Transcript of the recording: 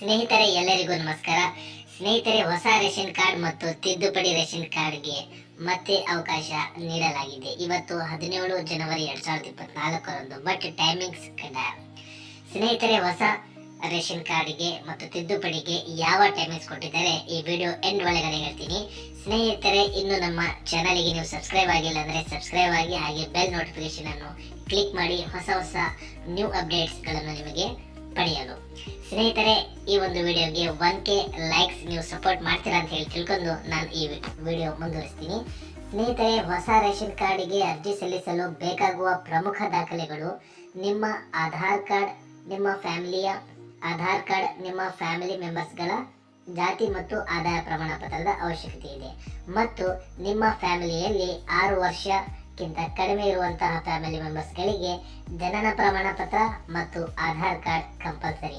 ಸ್ನೇಹಿತರೆ, ಎಲ್ಲರಿಗೂ ನಮಸ್ಕಾರ. ಸ್ನೇಹಿತರೆ, ಹೊಸ ರೇಷನ್ ಕಾರ್ಡ್ ಮತ್ತು ತಿದ್ದುಪಡಿ ರೇಷನ್ ಕಾರ್ಡ್ಗೆ ಮತ್ತೆ ಅವಕಾಶ ನೀಡಲಾಗಿದೆ. ಇವತ್ತು ಹದಿನೇಳು ಜನವರಿ ಎರಡ್ ಸಾವಿರದ ಇಪ್ಪತ್ನಾಲ್ಕರಂದು ಬಟ್ ಟೈಮಿಂಗ್ಸ್ ಕಡ್ಡಾಯ ಸ್ನೇಹಿತರೆ, ಹೊಸ ರೇಷನ್ ಕಾರ್ಡ್ಗೆ ಮತ್ತು ತಿದ್ದುಪಡಿಗೆ ಯಾವ ಟೈಮಿಂಗ್ಸ್ ಕೊಟ್ಟಿದ್ದಾರೆ, ಈ ವಿಡಿಯೋ ಎಂಡ್ ಒಳಗಡೆ ಹೇಳ್ತೀನಿ. ಸ್ನೇಹಿತರೆ, ಇನ್ನು ನಮ್ಮ ಚಾನಲ್ಗೆ ನೀವು ಸಬ್ಸ್ಕ್ರೈಬ್ ಆಗಿಲ್ಲ ಅಂದ್ರೆ ಸಬ್ಸ್ಕ್ರೈಬ್ ಆಗಿ, ಹಾಗೆ ಬೆಲ್ ನೋಟಿಫಿಕೇಶನ್ ಅನ್ನು ಕ್ಲಿಕ್ ಮಾಡಿ, ಹೊಸ ಹೊಸ ನ್ಯೂ ಅಪ್ಡೇಟ್ಸ್ಗಳನ್ನು ನಿಮಗೆ ಪಡೆಯಲು. ಸ್ನೇಹಿತರೆ, ಈ ಒಂದು ವಿಡಿಯೋಗೆ ಒನ್ ಕೆ ಲೈಕ್ಸ್ ನೀವು ಸಪೋರ್ಟ್ ಮಾಡ್ತೀರಾ ಅಂತ ಹೇಳಿ ತಿಳ್ಕೊಂಡು ನಾನು ಈ ವಿಡಿಯೋ ಮುಂದುವರಿಸ್ತೀನಿ. ಸ್ನೇಹಿತರೆ, ಹೊಸ ರೇಷನ್ ಕಾರ್ಡ್ಗೆ ಅರ್ಜಿ ಸಲ್ಲಿಸಲು ಬೇಕಾಗುವ ಪ್ರಮುಖ ದಾಖಲೆಗಳು ನಿಮ್ಮ ಆಧಾರ್ ಕಾರ್ಡ್, ನಿಮ್ಮ ಫ್ಯಾಮಿಲಿಯ ಆಧಾರ್ ಕಾರ್ಡ್, ನಿಮ್ಮ ಫ್ಯಾಮಿಲಿ ಮೆಂಬರ್ಸ್ಗಳ ಜಾತಿ ಮತ್ತು ಆದಾಯ ಪ್ರಮಾಣ ಪತ್ರದ ಅವಶ್ಯಕತೆ ಇದೆ. ಮತ್ತು ನಿಮ್ಮ ಫ್ಯಾಮಿಲಿಯಲ್ಲಿ ಆರು ವರ್ಷಕ್ಕಿಂತ ಕಡಿಮೆ ಇರುವಂತಹ ಫ್ಯಾಮಿಲಿ ಮೆಂಬರ್ಸ್ಗಳಿಗೆ ಜನನ ಪ್ರಮಾಣ ಪತ್ರ ಮತ್ತು ಆಧಾರ್ ಕಾರ್ಡ್ ಕಂಪಲ್ಸರಿ.